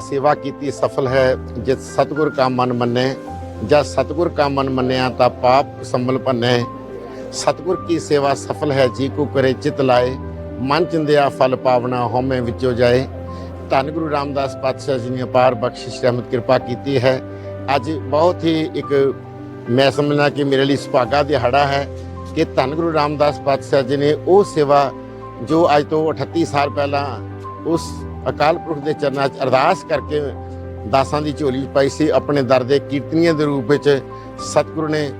ਸੇਵਾ ਕੀਤੀ ਸਫਲ ਹੈ, ਜੇ ਸਤਿਗੁਰ ਕਾ ਮਨ ਮੰਨੇ, ਜਾਂ ਸਤਿਗੁਰ ਕਾ ਮਨ ਮੰਨਿਆ ਤਾਂ ਪਾਪ ਸੰਭਲ ਭੰਨੇ ਸਤਿਗੁਰ ਕੀ ਸੇਵਾ ਸਫਲ ਹੈ, ਜੀ ਕੋ ਕਰੇ ਚਿਤ ਲਾਏ, ਮਨ ਚਿੰਦਿਆ ਫਲ ਪਾਵਨਾ ਹਉਮੈ ਵਿੱਚੋ ਜਾਏ। ਧੰਨ ਗੁਰੂ ਰਾਮਦਾਸ ਪਾਤਸ਼ਾਹ ਜੀ ਨੇ ਅਪਾਰ ਬਖਸ਼ਿਸ਼ ਰਹਿਮਤ ਕਿਰਪਾ ਕੀਤੀ ਹੈ। ਅੱਜ ਬਹੁਤ ਹੀ ਇੱਕ ਮੈਂ ਸਮਝਣਾ ਕਿ ਮੇਰੇ ਲਈ ਸੁਭਾਗਾ ਦਿਹਾੜਾ ਹੈ ਕਿ ਧੰਨ ਗੁਰੂ ਰਾਮਦਾਸ ਪਾਤਸ਼ਾਹ ਜੀ ਨੇ ਉਹ ਸੇਵਾ ਜੋ ਅੱਜ ਤੋਂ 38 ਸਾਲ ਪਹਿਲਾਂ ਉਸ ਅਕਾਲ ਪੁਰਖ ਦੇ ਚਰਨਾਂ 'ਚ ਅਰਦਾਸ ਕਰਕੇ ਦਾਸਾਂ ਦੀ ਝੋਲੀ 'ਚ ਪਾਈ ਸੀ। ਆਪਣੇ ਦਰ ਦੇ ਕੀਰਤਨੀਆਂ ਦੇ ਰੂਪ ਵਿੱਚ ਸਤਿਗੁਰੂ ਨੇ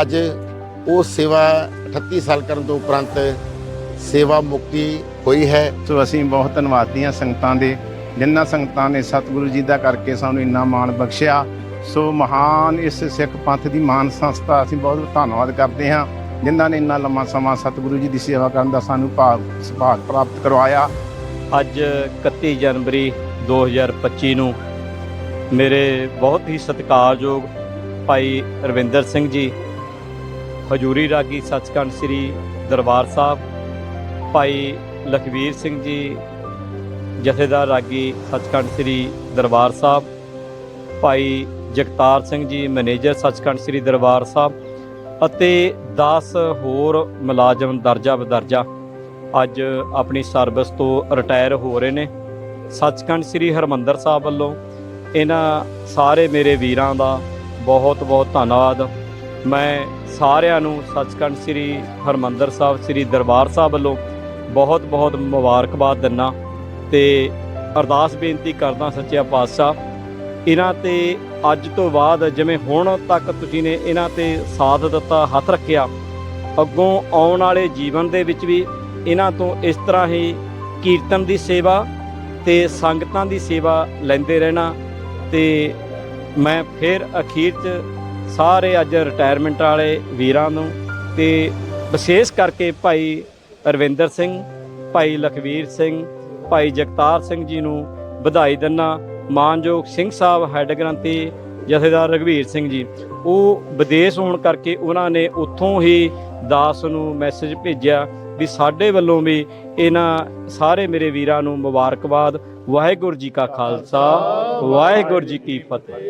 ਅੱਜ ਉਹ ਸੇਵਾ 38 ਸਾਲ ਕਰਨ ਤੋਂ ਉਪਰੰਤ ਸੇਵਾ ਮੁਕਤੀ ਹੋਈ ਹੈ। ਸੋ ਅਸੀਂ ਬਹੁਤ ਧੰਨਵਾਦੀ ਹਾਂ ਸੰਗਤਾਂ ਦੇ, ਜਿਨ੍ਹਾਂ ਸੰਗਤਾਂ ਨੇ ਸਤਿਗੁਰੂ ਜੀ ਦਾ ਕਰਕੇ ਸਾਨੂੰ ਇੰਨਾ ਮਾਣ ਬਖਸ਼ਿਆ। ਸੋ ਮਹਾਨ ਇਸ ਸਿੱਖ ਪੰਥ ਦੀ ਮਾਨ ਸੰਸਥਾ ਅਸੀਂ ਬਹੁਤ ਧੰਨਵਾਦ ਕਰਦੇ ਹਾਂ, ਜਿਨ੍ਹਾਂ ਨੇ ਇੰਨਾ ਲੰਮਾ ਸਮਾਂ ਸਤਿਗੁਰੂ ਜੀ ਦੀ ਸੇਵਾ ਕਰਨ ਦਾ ਸਾਨੂੰ ਭਾਗ ਸੁਭਾਗ ਪ੍ਰਾਪਤ ਕਰਵਾਇਆ। ਅੱਜ 31 ਜਨਵਰੀ 2025 ਨੂੰ ਮੇਰੇ ਬਹੁਤ ਹੀ ਸਤਿਕਾਰਯੋਗ ਭਾਈ ਰਵਿੰਦਰ ਸਿੰਘ ਜੀ, ਹਜੂਰੀ ਰਾਗੀ ਸੱਚਖੰਡ ਸ੍ਰੀ ਦਰਬਾਰ ਸਾਹਿਬ, ਭਾਈ ਲਖਵੀਰ ਸਿੰਘ ਜੀ, ਜਥੇਦਾਰ ਰਾਗੀ ਸੱਚਖੰਡ ਸ੍ਰੀ ਦਰਬਾਰ ਸਾਹਿਬ, ਭਾਈ ਜਗਤਾਰ ਸਿੰਘ ਜੀ, ਮੈਨੇਜਰ ਸੱਚਖੰਡ ਸ੍ਰੀ ਦਰਬਾਰ ਸਾਹਿਬ ਅਤੇ 10 ਹੋਰ ਮੁਲਾਜ਼ਮ ਦਰਜਾ ਬਦਰਜਾ ਅੱਜ ਆਪਣੀ ਸਰਵਿਸ ਤੋਂ ਰਿਟਾਇਰ ਹੋ ਰਹੇ ਨੇ। ਸੱਚਖੰਡ ਸ੍ਰੀ ਹਰਮੰਦਰ ਸਾਹਿਬ ਵੱਲੋਂ ਇਹਨਾਂ ਸਾਰੇ ਮੇਰੇ ਵੀਰਾਂ ਦਾ ਬਹੁਤ ਬਹੁਤ ਧੰਨਵਾਦ। ਮੈਂ ਸਾਰਿਆਂ ਨੂੰ ਸੱਚਖੰਡ ਸ੍ਰੀ ਹਰਮੰਦਰ ਸਾਹਿਬ, ਸ੍ਰੀ ਦਰਬਾਰ ਸਾਹਿਬ ਵੱਲੋਂ ਬਹੁਤ ਬਹੁਤ ਮੁਬਾਰਕਬਾਦ ਦਿੰਨਾ ਤੇ ਅਰਦਾਸ ਬੇਨਤੀ ਕਰਦਾ ਸੱਚਿਆ ਪਾਤਸ਼ਾਹ, ਇਹਨਾਂ ਤੇ ਅੱਜ ਤੋਂ ਬਾਅਦ ਜਿਵੇਂ ਹੁਣ ਤੱਕ ਤੁਸੀਂ ਨੇ ਇਹਨਾਂ ਤੇ ਸਾਥ ਦਿੱਤਾ, ਹੱਥ ਰੱਖਿਆ, ਅੱਗੋਂ ਆਉਣ ਵਾਲੇ ਜੀਵਨ ਦੇ ਵਿੱਚ ਵੀ ਇਹਨਾਂ ਤੋਂ ਇਸ ਤਰ੍ਹਾਂ ਹੀ ਕੀਰਤਨ ਦੀ ਸੇਵਾ ਤੇ ਸੰਗਤਾਂ ਦੀ ਸੇਵਾ ਲੈਂਦੇ ਰਹਿਣਾ ਤੇ ਮੈਂ ਫਿਰ ਅਖੀਰ 'ਚ ਸਾਰੇ ਅੱਜ ਰਿਟਾਇਰਮੈਂਟ ਵਾਲੇ ਵੀਰਾਂ ਨੂੰ ਤੇ ਵਿਸ਼ੇਸ਼ ਕਰਕੇ ਭਾਈ ਰਵਿੰਦਰ ਸਿੰਘ, ਭਾਈ ਲਖਵੀਰ ਸਿੰਘ, ਭਾਈ ਜਗਤਾਰ ਸਿੰਘ ਜੀ ਨੂੰ ਵਧਾਈ ਦਿੰਨਾ। ਮਾਨਯੋਗ ਸਿੰਘ ਸਾਹਿਬ ਹੈੱਡ ਗ੍ਰੰਥੀ ਜਥੇਦਾਰ ਰਘਵੀਰ ਸਿੰਘ ਜੀ, ਉਹ ਵਿਦੇਸ਼ ਹੋਣ ਕਰਕੇ ਉਹਨਾਂ ਨੇ ਉੱਥੋਂ ਹੀ ਦਾਸ ਨੂੰ ਮੈਸੇਜ ਭੇਜਿਆ ਵੀ ਸਾਡੇ ਵੱਲੋਂ ਵੀ ਇਹਨਾਂ ਸਾਰੇ ਮੇਰੇ ਵੀਰਾਂ ਨੂੰ ਮੁਬਾਰਕਬਾਦ, ਵਾਹਿਗੁਰੂ ਜੀ ਕਾ ਖਾਲਸਾ, ਵਾਹਿਗੁਰੂ ਜੀ ਕੀ ਫਤਿਹ।